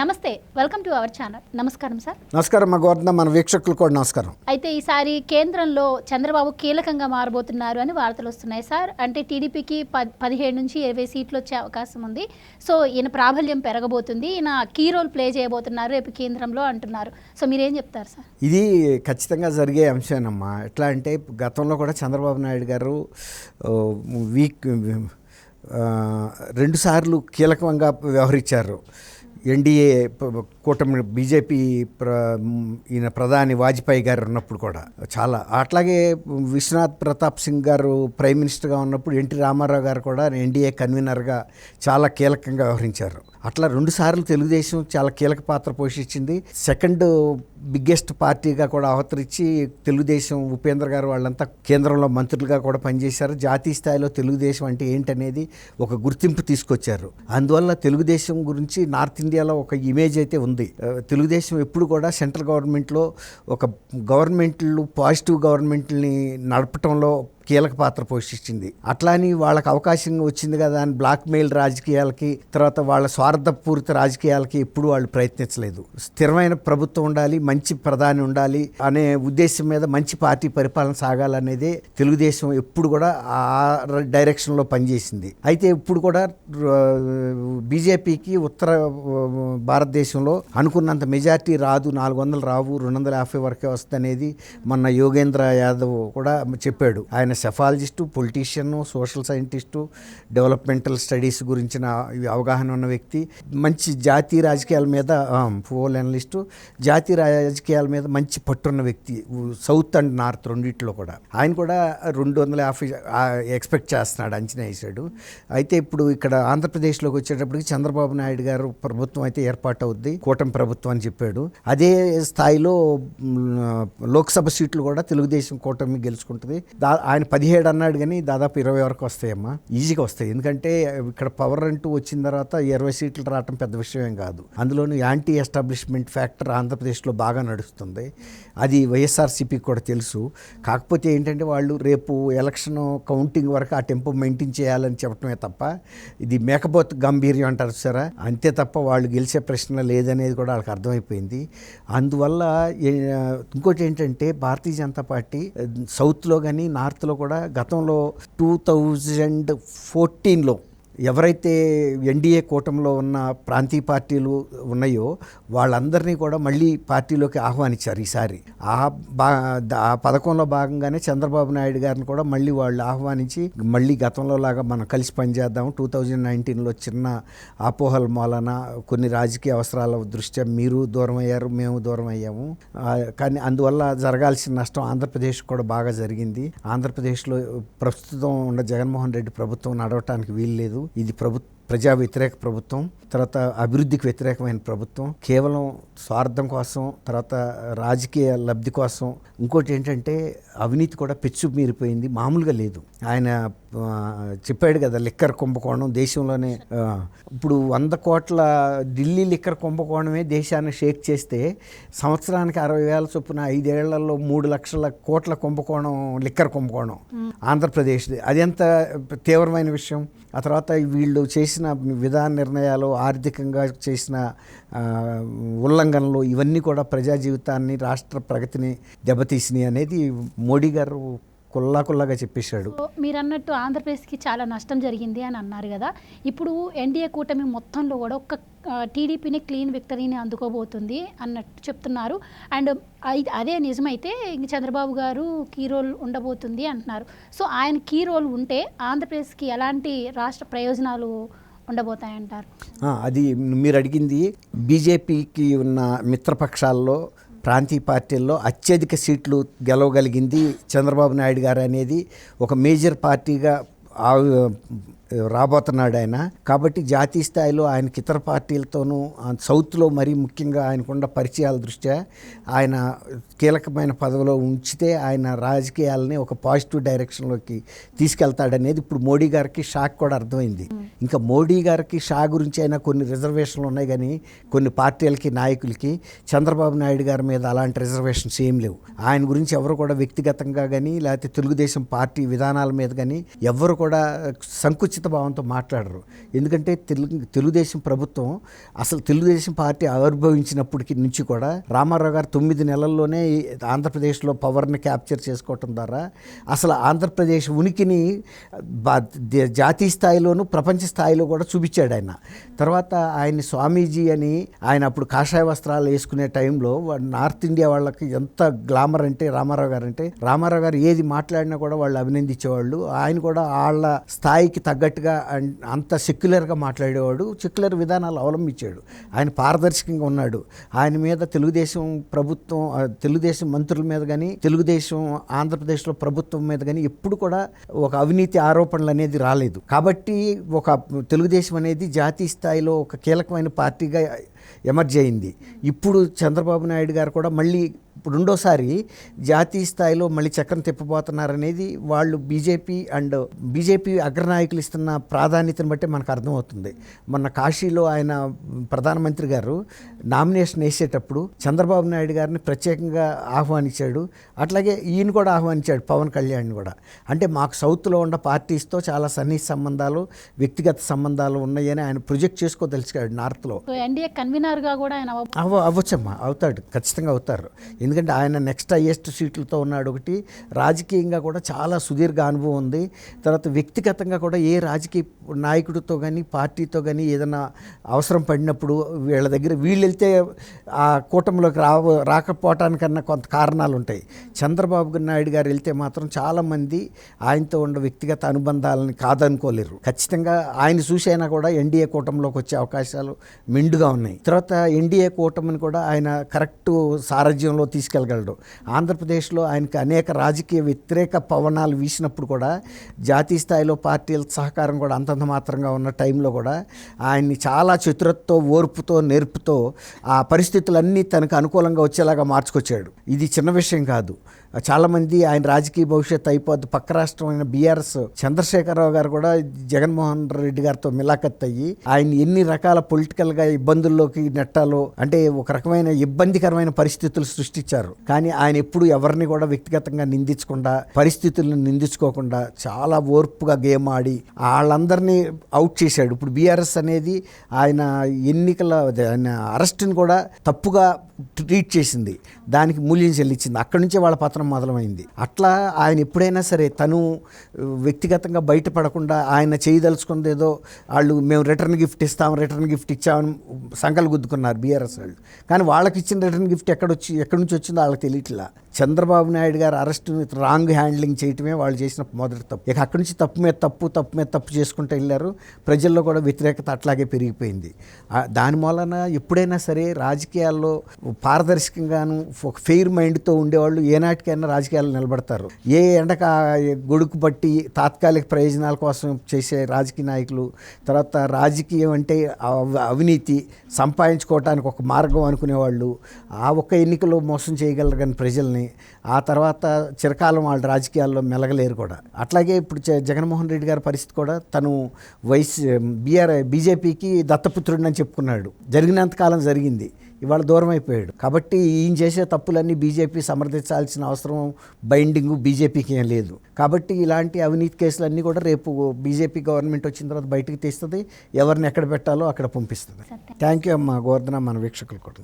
నమస్తే welcome to our channel. నమస్కారం sir. నమస్కారం మా గోవర్ధన మన వీక్షకులు కూడా నమస్కారం. అయితే ఈసారి కేంద్రంలో చంద్రబాబు కీలకంగా మారబోతున్నారు అని వార్తలు వస్తున్నాయి సార్. అంటే టీడీపీకి పద్ పదిహేడు నుంచి ఇరవై సీట్లు వచ్చే అవకాశం ఉంది. సో ఈయన ప్రాబల్యం పెరగబోతుంది. ఈయన కీ రోల్ ప్లే చేయబోతున్నారు రేపు కేంద్రంలో అంటున్నారు. సో మీరేం చెప్తారు సార్? ఇది ఖచ్చితంగా జరిగే అంశమేనమ్మా. ఎట్లా అంటే గతంలో కూడా చంద్రబాబు నాయుడు గారు వీక్ రెండుసార్లు కీలకంగా వ్యవహరించారు. ఎన్డీఏ కూటమి బీజేపీ ప్ర ఈయన ప్రధాని వాజ్పేయి గారు ఉన్నప్పుడు కూడా చాలా. అట్లాగే విశ్వనాథ్ ప్రతాప్ సింగ్ గారు ప్రైమ్ మినిస్టర్గా ఉన్నప్పుడు ఎన్టీ రామారావు గారు కూడా ఎన్డీఏ కన్వీనర్గా చాలా కీలకంగా వ్యవహరించారు. అట్లా రెండుసార్లు తెలుగుదేశం చాలా కీలక పాత్ర పోషించింది. సెకండ్ బిగ్గెస్ట్ పార్టీగా కూడా అవతరించి తెలుగుదేశం ఉపేంద్ర గారు వాళ్ళంతా కేంద్రంలో మంత్రులుగా కూడా పనిచేశారు. జాతీయ స్థాయిలో తెలుగుదేశం అంటే ఏంటనేది ఒక గుర్తింపు తీసుకొచ్చారు. అందువల్ల తెలుగుదేశం గురించి నార్త్ ఇండియాలో ఒక ఇమేజ్ అయితే ఉంది. తెలుగుదేశం ఎప్పుడు కూడా సెంట్రల్ గవర్నమెంట్లో ఒక గవర్నమెంట్లు పాజిటివ్ గవర్నమెంట్ని నడపటంలో కీలక పాత్ర పోషించింది. అట్లాని వాళ్ళకి అవకాశం వచ్చింది కదా అని బ్లాక్ మెయిల్ రాజకీయాలకి తర్వాత వాళ్ళ స్వార్థపూరిత రాజకీయాలకి ఎప్పుడు వాళ్ళు ప్రయత్నించలేదు. స్థిరమైన ప్రభుత్వం ఉండాలి మంచి ప్రధాని ఉండాలి అనే ఉద్దేశం మీద మంచి పార్టీ పరిపాలన సాగాలనేదే తెలుగుదేశం ఎప్పుడు కూడా ఆ డైరెక్షన్లో పనిచేసింది. అయితే ఇప్పుడు కూడా బీజేపీకి ఉత్తర భారతదేశంలో అనుకున్నంత మెజార్టీ రాదు నాలుగు వందలు రావు రెండు వందల యాభై వరకే వస్తుంది అనేది మొన్న యోగేంద్ర యాదవ్ కూడా చెప్పాడు. ఆయన psephologist politician social scientist developmental studies గురించిన అవగాహన ఉన్న వ్యక్తి మంచి జాతీయ రాజకీయాల మీద పోల్ అనలిస్టు జాతీయ రాజకీయాల మీద మంచి పట్టున్న వ్యక్తి సౌత్ అండ్ నార్త్ రెండిట్లో కూడా. ఆయన కూడా రెండు వందల యాభై ఎక్స్పెక్ట్ చేస్తున్నాడు అంచనా వేశాడు. అయితే ఇప్పుడు ఇక్కడ ఆంధ్రప్రదేశ్లోకి వచ్చేటప్పటికి చంద్రబాబు నాయుడు గారు ప్రభుత్వం అయితే ఏర్పాటు అవుద్ది కూటమి ప్రభుత్వం అని చెప్పాడు. అదే స్థాయిలో లోక్సభ సీట్లు కూడా తెలుగుదేశం కూటమి గెలుచుకుంటుంది. దా ఆయన పదిహేడు అన్నాడు కానీ దాదాపు ఇరవై వరకు వస్తాయమ్మా. ఈజీగా వస్తాయి. ఎందుకంటే ఇక్కడ పవర్ అంటూ వచ్చిన తర్వాత ఇరవై సీట్లు రావటం పెద్ద విషయం కాదు. అందులోనూ యాంటీ ఎస్టాబ్లిష్మెంట్ ఫ్యాక్టర్ ఆంధ్రప్రదేశ్లో బాగా నడుస్తుంది. అది వైఎస్ఆర్సీపీకి కూడా తెలుసు. కాకపోతే ఏంటంటే వాళ్ళు రేపు ఎలక్షన్ కౌంటింగ్ వరకు ఆ టెంపో మెయింటైన్ చేయాలని చెప్పడమే తప్ప ఇది మేకపోత్ గంభీర్యం అంటారు సరే అంతే తప్ప వాళ్ళు గెలిచే ప్రశ్న లేదనేది కూడా వాళ్ళకి అర్థమైపోయింది. అందువల్ల ఇంకోటి ఏంటంటే భారతీయ జనతా పార్టీ సౌత్లో కానీ నార్త్లో కూడా గతంలో టూ థౌజండ్ ఫోర్టీన్లో ఎవరైతే ఎన్డీఏ కూటమిలో ఉన్న ప్రాంతీయ పార్టీలు ఉన్నాయో వాళ్ళందరినీ కూడా మళ్ళీ పార్టీలోకి ఆహ్వానించారు ఈసారి. ఆ బా ఆ పథకంలో భాగంగానే చంద్రబాబు నాయుడు గారిని కూడా మళ్ళీ వాళ్ళు ఆహ్వానించి మళ్ళీ గతంలో లాగా మనం కలిసి పనిచేద్దాం. టూ థౌజండ్ నైన్టీన్లో చిన్న ఆపోహల మూలన కొన్ని రాజకీయ అవసరాల దృష్ట్యా మీరు దూరం అయ్యారు మేము దూరం అయ్యాము. కానీ అందువల్ల జరగాల్సిన నష్టం ఆంధ్రప్రదేశ్ కూడా బాగా జరిగింది. ఆంధ్రప్రదేశ్లో ప్రస్తుతం ఉన్న జగన్మోహన్ రెడ్డి ప్రభుత్వం నడవటానికి వీలు లేదు ఇది ప్రభు ప్రజా వ్యతిరేక ప్రభుత్వం తర్వాత అభివృద్ధికి వ్యతిరేకమైన ప్రభుత్వం కేవలం స్వార్థం కోసం తర్వాత రాజకీయ లబ్ధి కోసం. ఇంకోటి ఏంటంటే అవినీతి కూడా పెచ్చు మీరిపోయింది మామూలుగా లేదు. ఆయన చెప్పాడు కదా లిక్కర్ కుంభకోణం దేశంలోనే ఇప్పుడు వంద కోట్ల ఢిల్లీ లిక్కర్ కుంభకోణమే దేశాన్ని షేక్ చేస్తే సంవత్సరానికి అరవై వేల చొప్పున ఐదేళ్ళలో మూడు లక్షల కోట్ల కుంభకోణం లిక్కర్ కుంభకోణం. ఆంధ్రప్రదేశ్ది. అది ఎంత తీవ్రమైన విషయం? ఆ తర్వాత వీళ్ళు చేసిన విధాన నిర్ణయాలు ఆర్థికంగా చేసిన ఉల్లంఘనలు ఇవన్నీ కూడా ప్రజా జీవితాన్ని రాష్ట్ర ప్రగతిని దెబ్బతీసినాయి అనేది మోడీ గారు కుల్లా కుల్లాగా చెప్పేశాడు. సో మీరు అన్నట్టు ఆంధ్రప్రదేశ్కి చాలా నష్టం జరిగింది అని అన్నారు కదా. ఇప్పుడు ఎన్డీఏ కూటమి మొత్తంలో కూడా ఒక్క టీడీపీని క్లీన్ విక్టరీని అందుకోబోతుంది అన్నట్టు చెప్తున్నారు. అండ్ ఐ- అదే నిజమైతే ఇంక చంద్రబాబు గారు కీ రోల్ ఉండబోతుంది అంటున్నారు. సో ఆయన కీ రోల్ ఉంటే ఆంధ్రప్రదేశ్కి ఎలాంటి రాష్ట్ర ప్రయోజనాలు ఉండబోతాయంటారు. అది మీరు అడిగింది బీజేపీకి ఉన్న మిత్రపక్షాల్లో ప్రాంతీయ పార్టీల్లో అత్యధిక సీట్లు గెలవగలిగింది చంద్రబాబు నాయుడు గారు అనేది ఒక మేజర్ పార్టీగా రాబోతున్నాడు ఆయన. కాబట్టి జాతీయ స్థాయిలో ఆయనకి ఇతర పార్టీలతోనూ సౌత్లో మరీ ముఖ్యంగా ఆయనకున్న పరిచయాల దృష్ట్యా ఆయన కీలకమైన పదవిలో ఉంచితే ఆయన రాజకీయాలని ఒక పాజిటివ్ డైరెక్షన్లోకి తీసుకెళ్తాడనేది ఇప్పుడు మోడీ గారికి షాక్ కూడా అర్థమైంది. ఇంకా మోడీ గారికి షా గురించి అయినా కొన్ని రిజర్వేషన్లు ఉన్నాయి కానీ కొన్ని పార్టీలకి నాయకులకి చంద్రబాబు నాయుడు గారి మీద అలాంటి రిజర్వేషన్స్ ఏం లేవు. ఆయన గురించి ఎవరు కూడా వ్యక్తిగతంగా కానీ లేకపోతే తెలుగుదేశం పార్టీ విధానాల మీద కానీ ఎవరు కూడా సంకుచిత అనుచిత భావంతో మాట్లాడరు. ఎందుకంటే తెలుగు తెలుగుదేశం ప్రభుత్వం అసలు తెలుగుదేశం పార్టీ ఆవిర్భవించినప్పటికి నుంచి కూడా రామారావు గారు తొమ్మిది నెలల్లోనే ఆంధ్రప్రదేశ్లో పవర్ని క్యాప్చర్ చేసుకోవటం ద్వారా అసలు ఆంధ్రప్రదేశ్ ఉనికిని బా- జాతీయ స్థాయిలోనూ ప్రపంచ స్థాయిలో కూడా చూపించాడు ఆయన. తర్వాత ఆయన స్వామీజీ అని ఆయన అప్పుడు కాషాయ వస్త్రాలు వేసుకునే టైంలో నార్త్ ఇండియా వాళ్ళకి ఎంత గ్లామర్ అంటే రామారావు గారు అంటే రామారావు గారు ఏది మాట్లాడినా కూడా వాళ్ళు అభినందించేవాళ్ళు. ఆయన కూడా వాళ్ళ స్థాయికి తగ్గట్టు అన్- అంత సెక్యులర్గా మాట్లాడేవాడు. సెక్యులర్ విధానాలు అవలంబించాడు. ఆయన పారదర్శకంగా ఉన్నాడు. ఆయన మీద తెలుగుదేశం ప్రభుత్వం తెలుగుదేశం మంత్రుల మీద కానీ తెలుగుదేశం ఆంధ్రప్రదేశ్లో ప్రభుత్వం మీద కానీ ఎప్పుడు కూడా ఒక అవినీతి ఆరోపణలు అనేది రాలేదు. కాబట్టి ఒక తెలుగుదేశం అనేది జాతీయ స్థాయిలో ఒక కీలకమైన పార్టీగా ఎమర్జ్ అయింది. ఇప్పుడు చంద్రబాబు నాయుడు గారు కూడా మళ్ళీ ఇప్పుడు రెండోసారి జాతీయ స్థాయిలో మళ్ళీ చక్రం తిప్పబోతున్నారనేది వాళ్ళు బీజేపీ అండ్ బీజేపీ అగ్రనాయకులు ఇస్తున్న ప్రాధాన్యతను బట్టి మనకు అర్థమవుతుంది. మొన్న కాశీలో ఆయన ప్రధానమంత్రి గారు నామినేషన్ వేసేటప్పుడు చంద్రబాబు నాయుడు గారిని ప్రత్యేకంగా ఆహ్వానించాడు. అట్లాగే ఈయన కూడా ఆహ్వానించాడు పవన్ కళ్యాణ్ కూడా. అంటే మాకు సౌత్లో ఉన్న పార్టీస్తో చాలా సన్నిహిత సంబంధాలు వ్యక్తిగత సంబంధాలు ఉన్నాయని ఆయన ప్రొజెక్ట్ చేసుకోదలిచాడు నార్త్లో. ఎన్డీఏ కన్వీనర్గా కూడా ఆయన అవ్వ- అవ అవ్వచ్చమ్మా అవుతాడు ఖచ్చితంగా అవుతారు. ఎందుకంటే ఆయన నెక్స్ట్ హైయెస్ట్ సీట్లతో ఉన్నాడు ఒకటి. రాజకీయంగా కూడా చాలా సుదీర్ఘ అనుభవం ఉంది. తర్వాత వ్యక్తిగతంగా కూడా ఏ రాజకీయ నాయకుడితో కానీ పార్టీతో కానీ ఏదైనా అవసరం పడినప్పుడు వీళ్ళ దగ్గర వీళ్ళు వెళ్తే ఆ కూటమిలోకి రా రాకపోవటానికన్నా కొంత కారణాలు ఉంటాయి. చంద్రబాబు నాయుడు గారు వెళ్తే మాత్రం చాలామంది ఆయనతో ఉన్న వ్యక్తిగత అనుబంధాలని కాదనుకోలేరు. ఖచ్చితంగా ఆయన చూసైనా కూడా ఎన్డీఏ కూటమిలోకి వచ్చే అవకాశాలు మెండుగా ఉన్నాయి. తర్వాత ఎన్డీఏ కూటమిని కూడా ఆయన కరెక్ట్ సారథ్యంలో తీసుకెళ్ళగలడు. ఆంధ్రప్రదేశ్లో ఆయనకి అనేక రాజకీయ వ్యతిరేక పవనాలు వీసినప్పుడు కూడా జాతీయ స్థాయిలో పార్టీల సహకారం కూడా అంతంత మాత్రంగా ఉన్న టైంలో కూడా ఆయన్ని చాలా చతురతతో ఓర్పుతో నేర్పుతో ఆ పరిస్థితులన్నీ తనకు అనుకూలంగా వచ్చేలాగా మార్చుకొచ్చాడు. ఇది చిన్న విషయం కాదు. చాలామంది ఆయన రాజకీయ భవిష్యత్తు అయిపోద్ది. పక్క రాష్ట్రమైన బీఆర్ఎస్ చంద్రశేఖరరావు గారు కూడా జగన్మోహన్ రెడ్డి గారితో మిలాఖత్ అయ్యి ఆయన ఎన్ని రకాల పొలిటికల్గా ఇబ్బందుల్లోకి నెట్టాలో అంటే ఒక రకమైన ఇబ్బందికరమైన పరిస్థితులు సృష్టించారు. కానీ ఆయన ఎప్పుడు ఎవరిని కూడా వ్యక్తిగతంగా నిందించకుండా పరిస్థితులను నిందించుకోకుండా చాలా ఓర్పుగా గేమ్ ఆడి వాళ్ళందరినీ అవుట్ చేశాడు. ఇప్పుడు బీఆర్ఎస్ అనేది ఆయన ఎన్నికల ఆయన అరెస్ట్ని కూడా తప్పుగా ట్రీట్ చేసింది. దానికి మూల్యం చెల్లించింది. అక్కడి నుంచే వాళ్ళ పతనం మొదలమైంది. అట్లా ఆయన ఎప్పుడైనా సరే తను వ్యక్తిగతంగా బయటపడకుండా ఆయన చేయదలుచుకుంది ఏదో వాళ్ళు మేము రిటర్న్ గిఫ్ట్ ఇస్తాం రిటర్న్ గిఫ్ట్ ఇచ్చామని సంకలు గుద్దుకున్నారు బీఆర్ఎస్ వాళ్ళు. కానీ వాళ్ళకి ఇచ్చిన రిటర్న్ గిఫ్ట్ ఎక్కడొచ్చి ఎక్కడి నుంచి వచ్చిందో వాళ్ళకి తెలియట్లా. చంద్రబాబు నాయుడు గారు అరెస్ట్ రాంగ్ హ్యాండ్లింగ్ చేయటమే వాళ్ళు చేసిన మొదటి తప్పు. ఇక అక్కడి నుంచి తప్పు మీద తప్పు తప్పు మీద తప్పు చేసుకుంటూ వెళ్ళారు. ప్రజల్లో కూడా వ్యతిరేకత అట్లాగే పెరిగిపోయింది. దాని మూలన ఎప్పుడైనా సరే రాజకీయాల్లో పారదర్శకంగాను ఒక ఫెయిర్ మైండ్తో ఉండేవాళ్ళు ఏనాటికైనా రాజకీయాలు నిలబడతారు. ఏ ఎండక గొడుకు పట్టి తాత్కాలిక ప్రయోజనాల కోసం చేసే రాజకీయ నాయకులు తర్వాత రాజకీయం అంటే అవ- అవినీతి సంపాదించుకోవటానికి ఒక మార్గం అనుకునేవాళ్ళు ఆ ఒక్క ఎన్నికలో మోసం చేయగలరు కానీ ప్రజల్ని ఆ తర్వాత చిరకాలం వాళ్ళ రాజకీయాల్లో మెలగలేరు కూడా. అట్లాగే ఇప్పుడు జగన్మోహన్ రెడ్డి గారి పరిస్థితి కూడా తను వైస్ బీఆర్ బీజేపీకి దత్తపుత్రుడిని అని చెప్పుకున్నాడు. జరిగినంతకాలం జరిగింది. ఇవాళ దూరం అయిపోయాడు కాబట్టి ఈయన చేసే తప్పులన్నీ బీజేపీ సమర్థించాల్సిన అవసరం బైండింగ్ బీజేపీకి ఏం లేదు. కాబట్టి ఇలాంటి అవినీతి కేసులన్నీ కూడా రేపు బీజేపీ గవర్నమెంట్ వచ్చిన తర్వాత బయటకు తీస్తుంది. ఎవరిని ఎక్కడ పెట్టాలో అక్కడ పంపిస్తుంది. థ్యాంక్ యూ అమ్మా గోవర్ధన మన వీక్షకులు కూడా.